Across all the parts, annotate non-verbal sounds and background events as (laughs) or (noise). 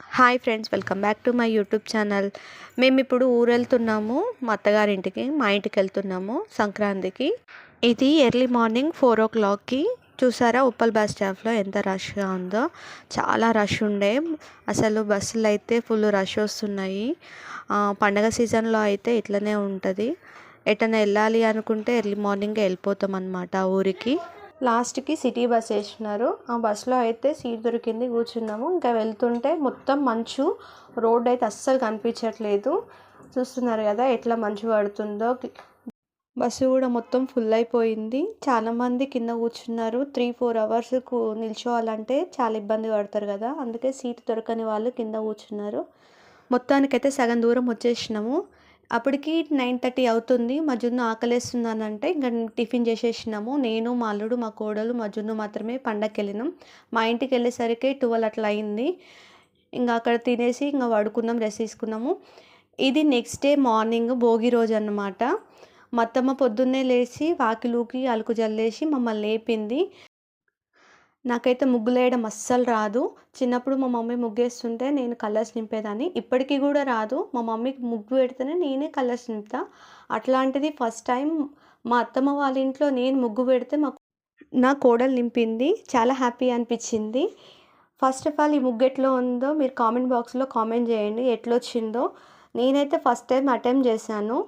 Hi friends welcome back to my YouTube channel. మేము ఇప్పుడు ఊరు వెళ్తున్నాము మా అత్తగారింటికి మా ఇంటికి వెళ్తున్నాము సంక్రాంతికి. ఇది ఎర్లీ మార్నింగ్ ఫోర్ ఓ క్లాక్కి. చూసారా ఉప్పల్ బస్ స్టాప్లో ఎంత రష్గా ఉందో. చాలా రష్ ఉండే. అసలు బస్సులు అయితే ఫుల్ రష్ వస్తున్నాయి. పండగ సీజన్లో అయితే ఇట్లనే ఉంటుంది. ఎటైనా వెళ్ళాలి అనుకుంటే ఎర్లీ మార్నింగే వెళ్ళిపోతాం అనమాట ఊరికి. లాస్ట్కి సిటీ బస్ వేసినారు. ఆ బస్సులో అయితే సీట్ దొరికింది. కూర్చున్నాము. ఇంకా వెళ్తుంటే మొత్తం మంచు రోడ్ అయితే అస్సలు కనిపించట్లేదు. చూస్తున్నారు కదా ఎట్లా మంచు పడుతుందో. బస్సు కూడా మొత్తం ఫుల్ అయిపోయింది. చాలామంది కింద కూర్చున్నారు. త్రీ ఫోర్ అవర్స్ నిల్చోవాలంటే చాలా ఇబ్బంది పడతారు కదా. అందుకే సీట్ దొరకని వాళ్ళు కింద కూర్చున్నారు. మొత్తానికైతే సగం దూరం వచ్చేసినాము. అప్పటికి నైన్ థర్టీ అవుతుంది. మా జున్ను ఆకలేస్తుందనంటే ఇంకా టిఫిన్ చేసేసినాము. నేను మా అల్లుడు మా కోడలు మా జున్ను మాత్రమే పండగకి వెళ్ళినాం మా ఇంటికి వెళ్ళేసరికి ట్వెల్వ్ అట్లా అయింది. ఇంకా అక్కడ తినేసి ఇంకా పడుకున్నాం రెస్ట్ తీసుకున్నాము. ఇది నెక్స్ట్ డే మార్నింగ్ భోగి రోజు అన్నమాట మా అత్తమ్మ పొద్దున్నే లేచి వాకిలూకి అలుకు జల్లేసి మమ్మల్ని లేపింది. నాకైతే ముగ్గులు వేయడం అస్సలు రాదు. చిన్నప్పుడు మా మమ్మీ ముగ్గేస్తుంటే నేను కలర్స్ నింపేదాన్ని. ఇప్పటికీ కూడా రాదు. మా మమ్మీకి ముగ్గు పెడితేనే నేనే కలర్స్ నింపుతా. అట్లాంటిది ఫస్ట్ టైం మా అత్తమ్మ వాళ్ళ ఇంట్లో నేను ముగ్గు పెడితే మా నా కోడలు నింపింది. చాలా హ్యాపీ అనిపించింది. ఫస్ట్ ఆఫ్ ఆల్ ఈ ముగ్గు ఎట్లా ఉందో మీరు కామెంట్ బాక్స్లో కామెంట్ చేయండి. ఎట్లా వచ్చిందో నేనైతే ఫస్ట్ టైం అటెంప్ట్ చేశాను.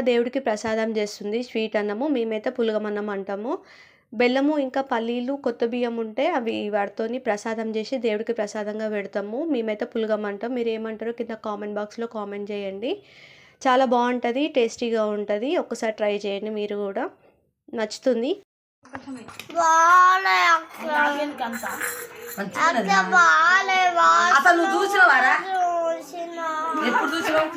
దేవుడికి ప్రసాదం చేస్తుంది స్వీట్ అన్నము మేమైతే పులగమన్నం అంటాము. బెల్లము ఇంకా పల్లీలు కొత్త బియ్యం ఉంటే అవి వాటితోని ప్రసాదం చేసి దేవుడికి ప్రసాదంగా పెడతాము. మేమైతే పులగం అంటాం. మీరు ఏమంటారో కింద కామెంట్ బాక్స్లో కామెంట్ చేయండి. చాలా బాగుంటుంది టేస్టీగా ఉంటుంది. ఒక్కసారి ట్రై చేయండి మీరు కూడా. నచ్చుతుంది? అసలు చూసినవారా? చూసిన. ఎప్పుడు చూసినావు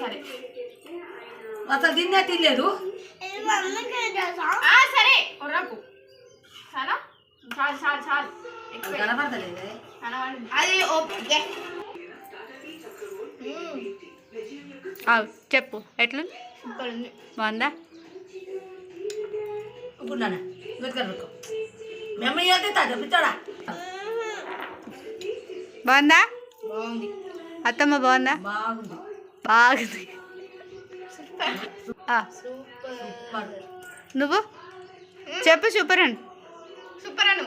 సరే. అసలు తిన్నే తినలేదు సరే. ఉర్రకు చాలా? చాలు చాలు చాలు. ఎక్కువ. కనపడతలేదే. కనబడింది. అది ఓకే చెప్పు. ఎట్లు బాగుందా? మేము అయితే బాగుందా? బాగుంది. అత్తమ్మ బాగుందా? బాగుంది. బాగుంది ఆ, సూపర్ నువ్వు? చెప్పు సూపర్ అండి సూపర్ అను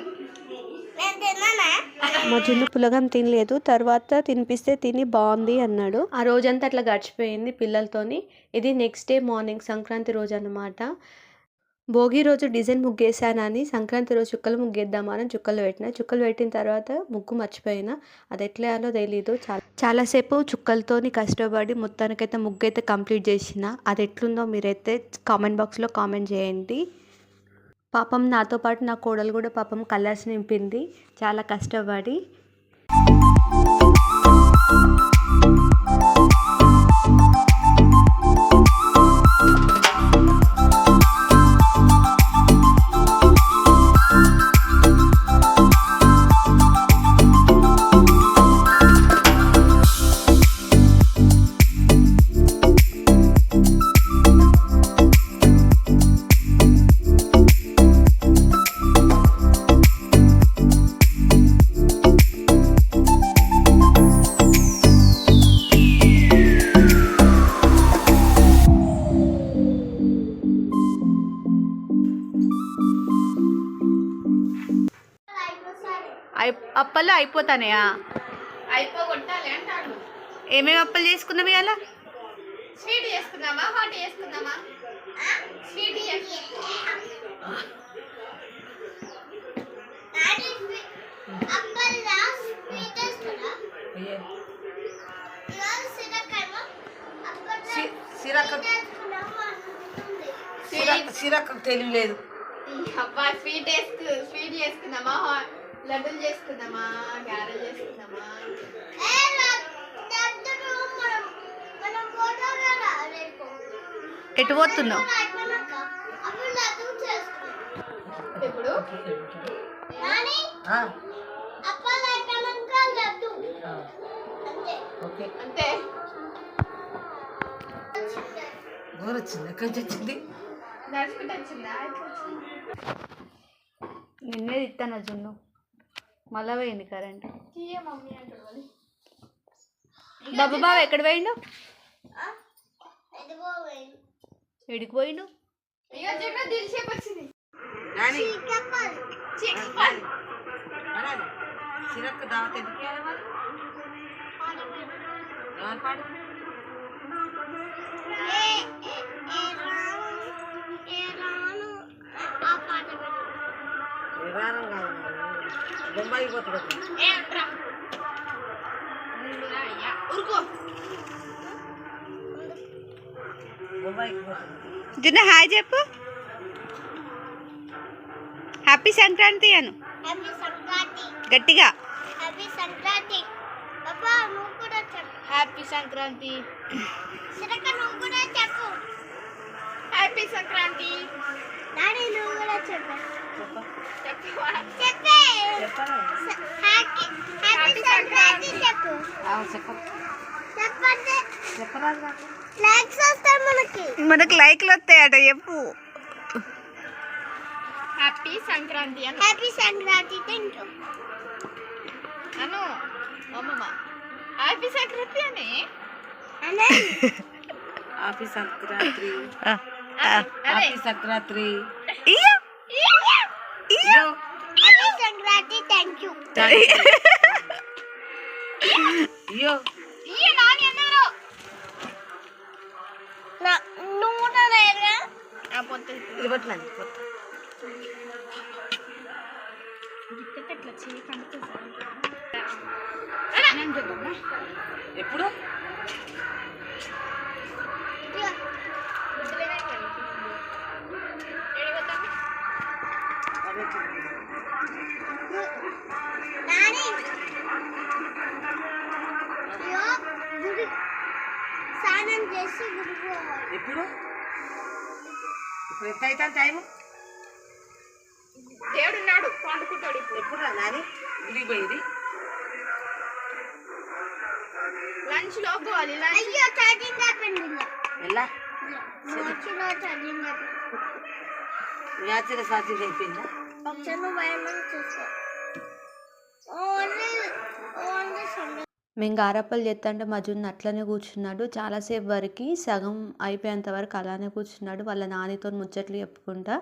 మా జున్ను పులగం తినలేదు తర్వాత తినిపిస్తే తిని బాగుంది అన్నాడు. ఆ రోజంతా అట్లా గడిచిపోయింది పిల్లలతోని. ఇది నెక్స్ట్ డే మార్నింగ్ సంక్రాంతి రోజు అన్నమాట భోగి రోజు డిజైన్ ముగ్గేసానని సంక్రాంతి రోజు చుక్కలు ముగ్గేద్దామని చుక్కలు పెట్టిన. చుక్కలు పెట్టిన తర్వాత ముగ్గు మర్చిపోయినా. అది ఎట్లా వేయాలో తెలీదు. చాలా చాలాసేపు చుక్కలతోని కష్టపడి మొత్తానికైతే ముగ్గు అయితే కంప్లీట్ చేసిన. అది ఎట్లుందో మీరైతే కామెంట్ బాక్స్లో కామెంట్ చేయండి. పాపం నాతో పాటు నా కోడలు కూడా పాపం కలర్స్ నింపింది. చాలా కష్టపడి అయి అప్పలు అయిపోతానయా? అయిపోగొట్టాలి అంటాడు. ఏమేమి అప్పలు చేసుకున్నావు ఇవాళ స్వీట్ చేసుకుందామా హాట్ చేసుకుందామా స్వీట్ డాడీ అప్పల్లా స్వీట్ వేస్తున్నా ఇవాళ సిరకాయమా అప్పట్లో సిరక వేసుకున్నాము అనుకుంటుంది సిరక్ సిరక్ తెలివి లేదు అబ్బా స్వీట్ వేసుకు స్వీట్ చేసుకుందామా లడ్డూలు చేసుకుందామా? గారెలు చేసుకుందామా? ఎటు పోతున్నావు? ఇప్పుడు అంతే. ఎక్కడి నుంచి నడుచుకుంటూ వచ్చింది? నిన్నే తిట్టాను జున్ను మళ్ళా పోయింది కరెంట్ బాబు బాబు ఎక్కడ పోయిండు. ఎడికి పోయిండు? నాని, సిరక్ దావత్ ఎందుకు? ఎవరు పాడు ఏ ఏ ఏ రాను ఏ రాను ఆ పాట పెట్టు. నివారం కాదు. బొంబాయి పోతుంది జున్ను హాయ్ చెప్పు. హ్యాపీ సంక్రాంతి అను. హ్యాపీ సంక్రాంతి. గట్టిగా. Happy Sankranti. Happy Sankranti. Happy Sankranti. Daddy నువ్వు కూడా చెప్పు. చెప్పవా చెప్పే. చెప్పరా? స- హ్యాపీ హ్యాపీ సంక్రాంతి చెప్పు. చెప్ప. చెప్పండి. చెప్పరాదు నాకు. లైక్స్ వస్తాయి మనకి. మనకు లైక్లు వస్తాయట చెప్పు. హ్యాపీ సంక్రాంతి అను. హ్యాపీ సంక్రాంతి థ్యాంక్ యూ అను. అమ్మమ్మ. హ్యాపీ సంక్రాంతి అని. అనే. (laughs) Happy Sankranti. Happy Sankranti. Sankranti thank you పొత్తు ఇది పట్టునండి పొట్టు. ఎట్లా చేయి కనుక్కుంటాను చూద్దామా ఎప్పుడు? స్నానం చేసి ఎప్పుడు? ఇప్పుడు ఎంత పండుకుంటాడు ఇప్పుడు. ఎప్పుడు నాని? గుడికి పోయేది? లంచ్లో పోవాలి లంచ్ అయ్యో ఛార్జింగ్ అయిపోయింది. ఎలా? ఛార్జింగ్ అయిపోయింది వ్యాచర సాధ్యం అయిపోయిందా? మేము గారప్పలు చేస్తుంటే మా జున్ను అట్లనే కూర్చున్నాడు. చాలాసేపు వరకు సగం అయిపోయేంత వరకు అలానే కూర్చున్నాడు. వాళ్ళ నానితో ముచ్చట్లు చెప్పుకుంటా.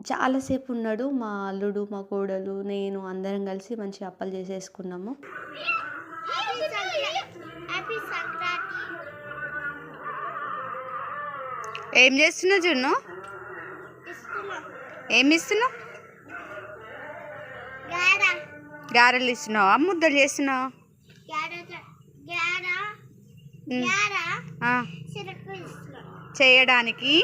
చాలాసేపు ఉన్నాడు మా అల్లుడు మా కోడలు నేను అందరం కలిసి మంచి అప్పలు చేసేసుకున్నాము. ఏం చేస్తున్నా జున్ను? ఏమి ఇస్తున్నావు? గారెలు ఇస్తున్నావా? ముద్దలు చేస్తున్నావు? చేయడానికి?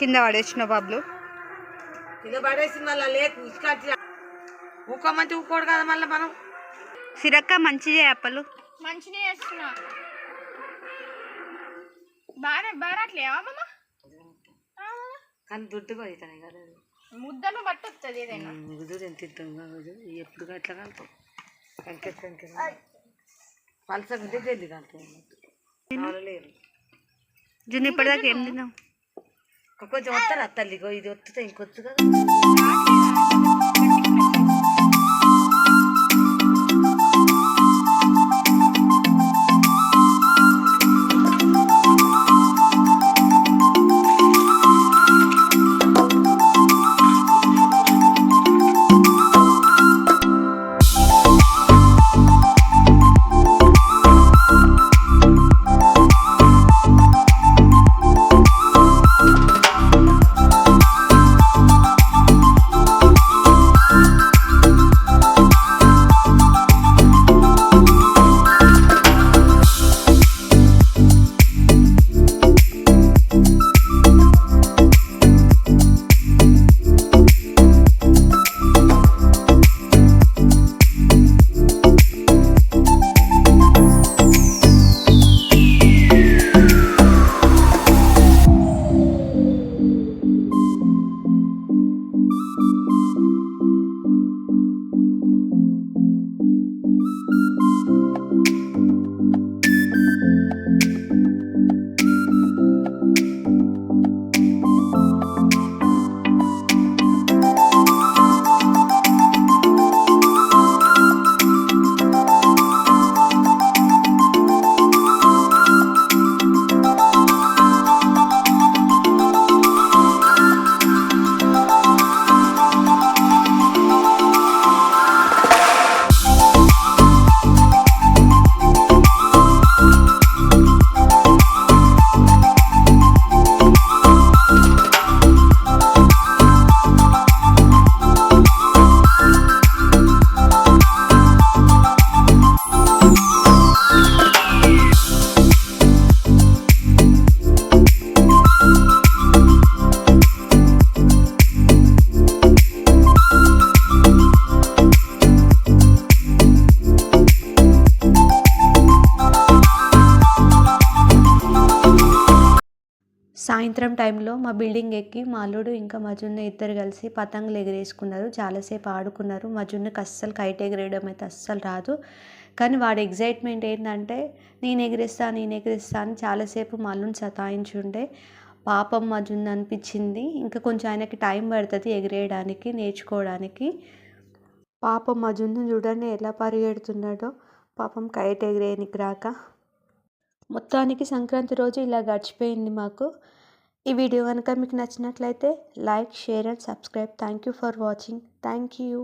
కింద పడేసిన బాబులు. కింద పడేసి మళ్ళీ లేకు ఇసుకంటి ఊకోమంటే ఊకోడు కదా మళ్ళీ మనం. సిరక్క మంచిదే అప్పలు. మంచిగా చేస్తున్నా. బాగా బారాట్లేవా అమ్మమ్మ ఆ, అమ్మమ్మ. కానీ దుడ్డుగా అవుతాయి కదా. ముద్దను బట్టి వస్తుంది ఏదైనా. ముగుదు ఎంత తింటాం కాదు ఎప్పుడు అట్లా కలుపు కంకె కంకె పలసగా ఉంటే కలుపు లేరు జున్ను ఇప్పటిదాకా ఏం తిన్నావు? కొంచెం వస్తారు తల్లిగో? ఇది వస్తుంది ఇంకొచ్చు కదా. సాయంత్రం టైంలో మా బిల్డింగ్ ఎక్కి మా అల్లుడు ఇంకా మా జున్ను ఇద్దరు కలిసి పతంగులు ఎగరేసుకున్నారు. చాలాసేపు ఆడుకున్నారు. మా జున్నుకి అస్సలు కైట్ ఎగిరేయడం అయితే అస్సలు రాదు. కానీ వాడి ఎగ్జైట్మెంట్ ఏంటంటే నేను ఎగిరేస్తా నేను ఎగిరేస్తా అని చాలాసేపు మా అల్లుని సతాయించుండే. పాపం మా జున్ను అనిపించింది. ఇంకా కొంచెం ఆయనకి టైం పడుతుంది ఎగిరేయడానికి నేర్చుకోవడానికి. పాపం మా జున్ను చూడండి ఎలా పరిగెడుతున్నాడో. పాపం కైట్ ఎగిరేయనికి రాక. మొత్తానికి సంక్రాంతి రోజు ఇలా గడిచిపోయింది మాకు. ఈ వీడియో కనుక మీకు నచ్చినట్లయితే like share and subscribe. Thank you for watching thank you